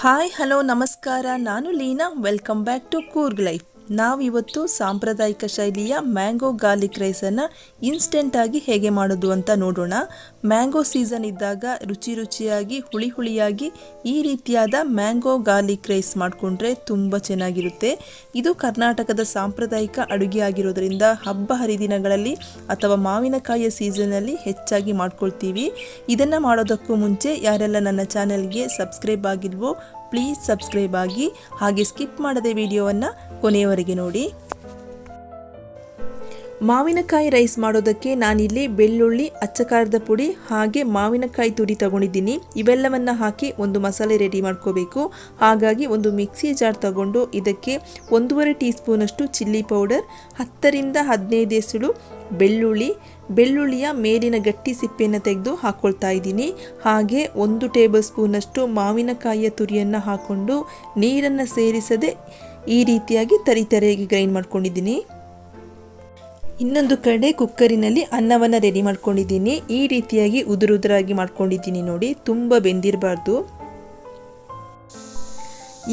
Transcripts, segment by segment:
Hi hello ನಮಸ್ಕಾರ. ನಾನು Leena. Welcome back to Coorg life ನಾವಿವತ್ತು ಸಾಂಪ್ರದಾಯಿಕ ಶೈಲಿಯ ಮ್ಯಾಂಗೋ ಗಾರ್ಲಿಕ್ ರೈಸನ್ನು ಇನ್ಸ್ಟೆಂಟಾಗಿ ಹೇಗೆ ಮಾಡೋದು ಅಂತ ನೋಡೋಣ. ಮ್ಯಾಂಗೋ ಸೀಸನ್ ಇದ್ದಾಗ ರುಚಿ ರುಚಿಯಾಗಿ, ಹುಳಿ ಹುಳಿಯಾಗಿ ಈ ರೀತಿಯಾದ ಮ್ಯಾಂಗೋ ಗಾರ್ಲಿಕ್ ರೈಸ್ ಮಾಡಿಕೊಂಡ್ರೆ ತುಂಬ ಚೆನ್ನಾಗಿರುತ್ತೆ. ಇದು ಕರ್ನಾಟಕದ ಸಾಂಪ್ರದಾಯಿಕ ಅಡುಗೆ ಆಗಿರೋದ್ರಿಂದ ಹಬ್ಬ ಹರಿದಿನಗಳಲ್ಲಿ ಅಥವಾ ಮಾವಿನಕಾಯಿಯ ಸೀಸನಲ್ಲಿ ಹೆಚ್ಚಾಗಿ ಮಾಡ್ಕೊಳ್ತೀವಿ. ಇದನ್ನು ಮಾಡೋದಕ್ಕೂ ಮುಂಚೆ ಯಾರೆಲ್ಲ ನನ್ನ ಚಾನೆಲ್ಗೆ ಸಬ್ಸ್ಕ್ರೈಬ್ ಆಗಿಲ್ವೋ ಪ್ಲೀಸ್ ಸಬ್ಸ್ಕ್ರೈಬ್ ಆಗಿ ಹಾಗೆ ಸ್ಕಿಪ್ ಮಾಡದೆ ವಿಡಿಯೋವನ್ನು ಕೊನೆಯವರೆಗೆ ನೋಡಿ. ಮಾವಿನಕಾಯಿ ರೈಸ್ ಮಾಡೋದಕ್ಕೆ ನಾನಿಲ್ಲಿ ಬೆಳ್ಳುಳ್ಳಿ, ಅಚ್ಚಕಾರದ ಪುಡಿ ಹಾಗೆ ಮಾವಿನಕಾಯಿ ತುರಿ ತಗೊಂಡಿದ್ದೀನಿ. ಇವೆಲ್ಲವನ್ನು ಹಾಕಿ ಒಂದು ಮಸಾಲೆ ರೆಡಿ ಮಾಡ್ಕೋಬೇಕು. ಹಾಗಾಗಿ ಒಂದು ಮಿಕ್ಸಿ ಜಾರ್ ತಗೊಂಡು ಇದಕ್ಕೆ ಒಂದೂವರೆ ಟೀ ಸ್ಪೂನಷ್ಟು ಚಿಲ್ಲಿ ಪೌಡರ್, ಹತ್ತರಿಂದ ಹದಿನೈದು ಎಸಳು ಬೆಳ್ಳುಳ್ಳಿ, ಬೆಳ್ಳುಳ್ಳಿಯ ಮೇಲಿನ ಗಟ್ಟಿ ಸಿಪ್ಪೆಯನ್ನು ತೆಗೆದು ಹಾಕ್ಕೊಳ್ತಾ ಇದ್ದೀನಿ. ಹಾಗೆ ಒಂದು ಟೇಬಲ್ ಸ್ಪೂನಷ್ಟು ಮಾವಿನಕಾಯಿಯ ತುರಿಯನ್ನು ಹಾಕ್ಕೊಂಡು ನೀರನ್ನು ಸೇರಿಸದೆ ಈ ರೀತಿಯಾಗಿ ತರಿತರೆಯಾಗಿ ಗ್ರೈಂಡ್ ಮಾಡ್ಕೊಂಡಿದ್ದೀನಿ. ಇನ್ನೊಂದು ಕಡೆ ಕುಕ್ಕರಿನಲ್ಲಿ ಅನ್ನವನ್ನು ರೆಡಿ ಮಾಡ್ಕೊಂಡಿದ್ದೀನಿ. ಈ ರೀತಿಯಾಗಿ ಉದುರುದುರಾಗಿ ಮಾಡ್ಕೊಂಡಿದ್ದೀನಿ ನೋಡಿ, ತುಂಬ ಬೆಂದಿರಬಾರ್ದು.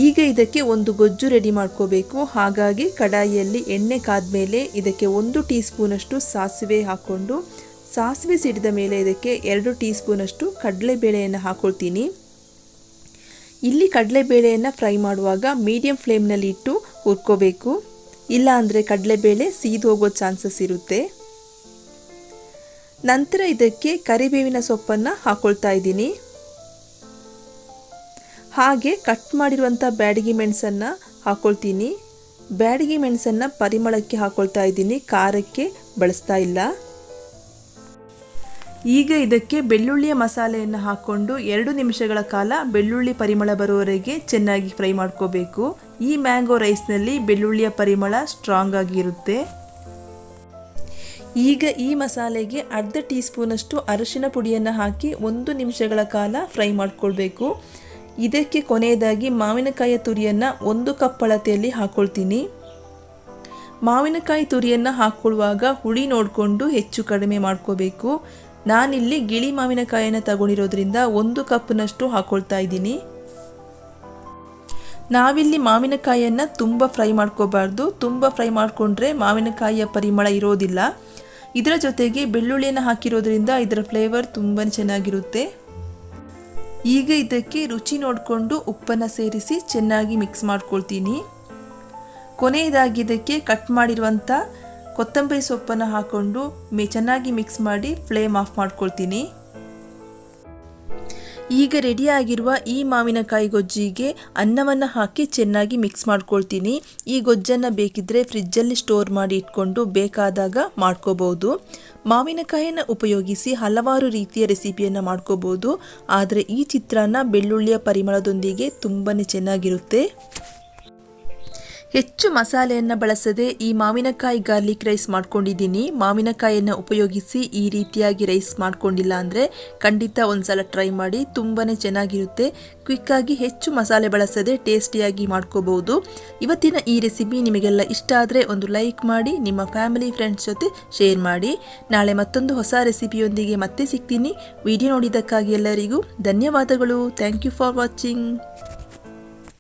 ಈಗ ಇದಕ್ಕೆ ಒಂದು ಗೊಜ್ಜು ರೆಡಿ ಮಾಡ್ಕೋಬೇಕು. ಹಾಗಾಗಿ ಕಡಾಯಿಯಲ್ಲಿ ಎಣ್ಣೆ ಕಾದ್ಮೇಲೆ ಇದಕ್ಕೆ ಒಂದು ಟೀ ಸ್ಪೂನಷ್ಟು ಸಾಸಿವೆ ಹಾಕ್ಕೊಂಡು, ಸಾಸಿವೆ ಸಿಡಿದ ಮೇಲೆ ಇದಕ್ಕೆ ಎರಡು ಟೀ ಸ್ಪೂನಷ್ಟು ಕಡಲೆಬೇಳೆಯನ್ನು ಹಾಕ್ಕೊಳ್ತೀನಿ ಇಲ್ಲಿ ಕಡಲೆಬೇಳೆಯನ್ನು ಫ್ರೈ ಮಾಡುವಾಗ ಮೀಡಿಯಂ ಫ್ಲೇಮ್ನಲ್ಲಿ ಇಟ್ಟು ಹುರ್ಕೋಬೇಕು. ಇಲ್ಲ ಅಂದರೆ ಕಡಲೆಬೇಳೆ ಸೀದು ಹೋಗೋ ಚಾನ್ಸಸ್ ಇರುತ್ತೆ. ನಂತರ ಇದಕ್ಕೆ ಕರಿಬೇವಿನ ಸೊಪ್ಪನ್ನು ಹಾಕೊಳ್ತಾ ಇದ್ದೀನಿ. ಹಾಗೆ ಕಟ್ ಮಾಡಿರುವಂಥ ಬ್ಯಾಡಗಿ ಮೆಣಸನ್ನು ಹಾಕ್ಕೊಳ್ತೀನಿ ಬ್ಯಾಡಗಿ ಮೆಣಸನ್ನು ಪರಿಮಳಕ್ಕೆ ಹಾಕ್ಕೊಳ್ತಾ ಇದ್ದೀನಿ, ಖಾರಕ್ಕೆ ಬಳಸ್ತಾ ಇಲ್ಲ. ಈಗ ಇದಕ್ಕೆ ಬೆಳ್ಳುಳ್ಳಿಯ ಮಸಾಲೆಯನ್ನು ಹಾಕ್ಕೊಂಡು ಎರಡು ನಿಮಿಷಗಳ ಕಾಲ ಬೆಳ್ಳುಳ್ಳಿ ಪರಿಮಳ ಬರುವವರೆಗೆ ಚೆನ್ನಾಗಿ ಫ್ರೈ ಮಾಡ್ಕೋಬೇಕು. ಈ ಮ್ಯಾಂಗೋ ರೈಸ್ನಲ್ಲಿ ಬೆಳ್ಳುಳ್ಳಿಯ ಪರಿಮಳ ಸ್ಟ್ರಾಂಗ್ ಆಗಿರುತ್ತೆ. ಈಗ ಈ ಮಸಾಲೆಗೆ ಅರ್ಧ ಟೀ ಸ್ಪೂನಷ್ಟು ಅರಿಶಿನ ಪುಡಿಯನ್ನು ಹಾಕಿ ಒಂದು ನಿಮಿಷಗಳ ಕಾಲ ಫ್ರೈ ಮಾಡ್ಕೊಳ್ಬೇಕು. ಇದಕ್ಕೆ ಕೊನೆಯದಾಗಿ ಮಾವಿನಕಾಯಿಯ ತುರಿಯನ್ನು ಒಂದು ಕಪ್ ಅಳತೆಯಲ್ಲಿ ಹಾಕ್ಕೊಳ್ತೀನಿ ಮಾವಿನಕಾಯಿ ತುರಿಯನ್ನು ಹಾಕ್ಕೊಳ್ಳುವಾಗ ಹುಳಿ ನೋಡಿಕೊಂಡು ಹೆಚ್ಚು ಕಡಿಮೆ ಮಾಡ್ಕೋಬೇಕು. ನಾನಿಲ್ಲಿ ಗಿಳಿ ಮಾವಿನಕಾಯಿಯನ್ನು ತಗೊಂಡಿರೋದ್ರಿಂದ ಒಂದು ಕಪ್ನಷ್ಟು ಹಾಕ್ಕೊಳ್ತಾ ಇದ್ದೀನಿ. ನಾವಿಲ್ಲಿ ಮಾವಿನಕಾಯಿಯನ್ನು ತುಂಬ ಫ್ರೈ ಮಾಡ್ಕೋಬಾರ್ದು. ತುಂಬ ಫ್ರೈ ಮಾಡಿಕೊಂಡ್ರೆ ಮಾವಿನಕಾಯಿಯ ಪರಿಮಳ ಇರೋದಿಲ್ಲ. ಇದರ ಜೊತೆಗೆ ಬೆಳ್ಳುಳ್ಳಿಯನ್ನು ಹಾಕಿರೋದ್ರಿಂದ ಇದರ ಫ್ಲೇವರ್ ತುಂಬ ಚೆನ್ನಾಗಿರುತ್ತೆ. ಈಗ ಇದಕ್ಕೆ ರುಚಿ ನೋಡಿಕೊಂಡು ಉಪ್ಪನ್ನು ಸೇರಿಸಿ ಚೆನ್ನಾಗಿ ಮಿಕ್ಸ್ ಮಾಡ್ಕೊಳ್ತೀನಿ. ಕೊನೆಯದಾಗಿ ಇದಕ್ಕೆ ಕಟ್ ಮಾಡಿರುವಂಥ ಕೊತ್ತಂಬರಿ ಸೊಪ್ಪನ್ನು ಹಾಕ್ಕೊಂಡು ಮೇ ಚೆನ್ನಾಗಿ ಮಿಕ್ಸ್ ಮಾಡಿ ಫ್ಲೇಮ್ ಆಫ್ ಮಾಡ್ಕೊಳ್ತೀನಿ. ಈಗ ರೆಡಿಯಾಗಿರುವ ಈ ಮಾವಿನಕಾಯಿ ಗೊಜ್ಜಿಗೆ ಅನ್ನವನ್ನು ಹಾಕಿ ಚೆನ್ನಾಗಿ ಮಿಕ್ಸ್ ಮಾಡ್ಕೊಳ್ತೀನಿ. ಈ ಗೊಜ್ಜನ್ನು ಬೇಕಿದ್ದರೆ ಫ್ರಿಜ್ಜಲ್ಲಿ ಸ್ಟೋರ್ ಮಾಡಿ ಇಟ್ಕೊಂಡು ಬೇಕಾದಾಗ ಮಾಡ್ಕೋಬೋದು. ಮಾವಿನಕಾಯಿಯನ್ನು ಉಪಯೋಗಿಸಿ ಹಲವಾರು ರೀತಿಯ ರೆಸಿಪಿಯನ್ನು ಮಾಡ್ಕೋಬೋದು. ಆದರೆ ಈ ಚಿತ್ರಾನ್ನ ಬೆಳ್ಳುಳ್ಳಿಯ ಪರಿಮಳದೊಂದಿಗೆ ತುಂಬಾ ಚೆನ್ನಾಗಿರುತ್ತೆ. ಹೆಚ್ಚು ಮಸಾಲೆಯನ್ನು ಬಳಸದೆ ಈ ಮಾವಿನಕಾಯಿ ಗಾರ್ಲಿಕ್ ರೈಸ್ ಮಾಡ್ಕೊಂಡಿದ್ದೀನಿ. ಮಾವಿನಕಾಯಿಯನ್ನು ಉಪಯೋಗಿಸಿ ಈ ರೀತಿಯಾಗಿ ರೈಸ್ ಮಾಡ್ಕೊಂಡಿಲ್ಲ ಅಂದರೆ ಖಂಡಿತ ಒಂದ್ಸಲ ಟ್ರೈ ಮಾಡಿ ತುಂಬಾ ಚೆನ್ನಾಗಿರುತ್ತೆ. ಕ್ವಿಕ್ಕಾಗಿ ಹೆಚ್ಚು ಮಸಾಲೆ ಬಳಸದೆ ಟೇಸ್ಟಿಯಾಗಿ ಮಾಡ್ಕೋಬಹುದು. ಇವತ್ತಿನ ಈ ರೆಸಿಪಿ ನಿಮಗೆಲ್ಲ ಇಷ್ಟ ಆದರೆ ಒಂದು ಲೈಕ್ ಮಾಡಿ, ನಿಮ್ಮ ಫ್ಯಾಮಿಲಿ ಫ್ರೆಂಡ್ಸ್ ಜೊತೆ ಶೇರ್ ಮಾಡಿ. ನಾಳೆ ಮತ್ತೊಂದು ಹೊಸ ರೆಸಿಪಿಯೊಂದಿಗೆ ಮತ್ತೆ ಸಿಗ್ತೀನಿ. ವಿಡಿಯೋ ನೋಡಿದ್ದಕ್ಕಾಗಿ ಎಲ್ಲರಿಗೂ ಧನ್ಯವಾದಗಳು. Thank you for watching